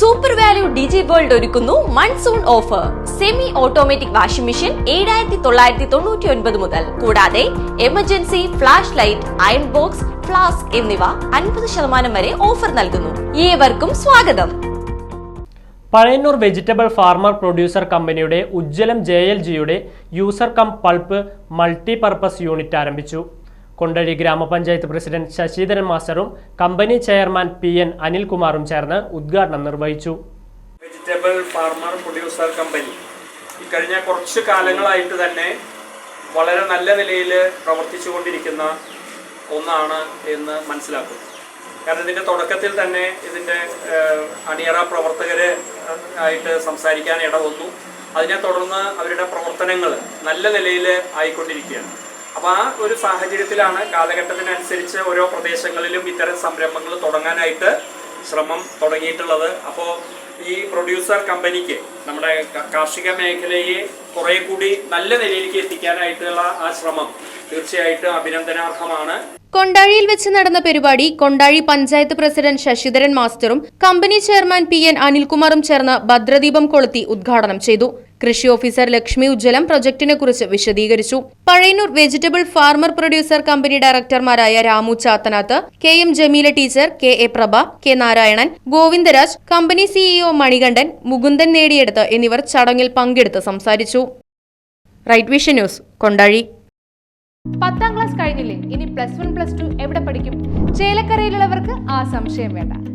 Super value ഡിജി world ഒരുക്കുന്നു monsoon offer semi automatic washing machine ഏഴായിരത്തി തൊള്ളായിരത്തി തൊണ്ണൂറ്റി ഒൻപത് മുതൽ. കൂടാതെ emergency flash light iron box flask എന്നിവ അൻപത് ശതമാനം വരെ ഓഫർ നൽകുന്നു. ഏവർക്കും സ്വാഗതം. പഴയന്നൂർ വെജിറ്റബിൾ ഫാർമർ പ്രൊഡ്യൂസർ കമ്പനിയുടെ ഉജ്ജ്വലം ജെ എൽ ജിയുടെ user cum pulp multipurpose unit ആരംഭിച്ചു. കൊണ്ടഴി ഗ്രാമപഞ്ചായത്ത് പ്രസിഡന്റ് ശശിധരൻ മാസ്റ്ററും കമ്പനി ചെയർമാൻ പി എൻ അനിൽകുമാറും ചേർന്ന് ഉദ്ഘാടനം നിർവഹിച്ചു. Vegetable farmer producer company. ഈ കഴിഞ്ഞ കുറച്ച് കാലങ്ങളായിട്ട് തന്നെ വളരെ നല്ല നിലയിൽ പ്രവർത്തിച്ചു കൊണ്ടിരിക്കുന്ന ഒന്നാണ് എന്ന് മനസ്സിലാക്കുന്നു. കാരണം ഇതിന്റെ തുടക്കത്തിൽ തന്നെ ഇതിന്റെ അണിയറ പ്രവർത്തകരെ ആയിട്ട് സംസാരിക്കാൻ ഇടവന്നു. അതിനെ തുടർന്ന് അവരുടെ പ്രവർത്തനങ്ങൾ നല്ല നിലയിൽ ആയിക്കൊണ്ടിരിക്കുകയാണ്. അപ്പോൾ ആ ഒരു സാഹചര്യത്തിലാണ് കാലഘട്ടത്തിനനുസരിച്ച് ഓരോ പ്രദേശങ്ങളിലും ഇത്തരം സംരംഭങ്ങൾ തുടങ്ങാനായിട്ട് ശ്രമം തുടങ്ങിയിട്ടുള്ളത്. അപ്പോൾ ഈ പ്രൊഡ്യൂസർ കമ്പനിക്ക് നമ്മുടെ കാർഷിക മേഖലയെ കുറെ കൂടി നല്ല നിലയിലേക്ക് എത്തിക്കാനായിട്ടുള്ള ആ ശ്രമം തീർച്ചയായിട്ടും അഭിനന്ദനാർഹമാണ്. കൊണ്ടാഴിയിൽ വെച്ച് നടന്ന പരിപാടി കൊണ്ടാഴി പഞ്ചായത്ത് പ്രസിഡന്റ് ശശിധരൻ മാസ്റ്ററും കമ്പനി ചെയർമാൻ പി എൻ അനിൽകുമാറും ചേർന്ന് ഭദ്രദീപം കൊളുത്തി ഉദ്ഘാടനം ചെയ്തു. കൃഷി ഓഫീസർ ലക്ഷ്മി ഉജ്ജലം പ്രൊജക്ടിനെ കുറിച്ച് വിശദീകരിച്ചു. Pazhayannur vegetable farmer producer company ഡയറക്ടർമാരായ Ramu Chathanath K M Jameela teacher K A Prabha K Narayanan Govindaraj company CEO Manikandan Mukundan നേടിയെടുത്ത് എന്നിവർ ചടങ്ങിൽ പങ്കെടുത്ത് സംസാരിച്ചു. Right Vision news Kondazhi. പത്താം ക്ലാസ് കഴിഞ്ഞില്ലേ? ഇനി പ്ലസ് വൺ പ്ലസ് ടു എവിടെ പഠിക്കും? ചേലക്കരയിലുള്ളവർക്ക് ആ സംശയം വേണ്ട.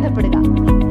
siguiente.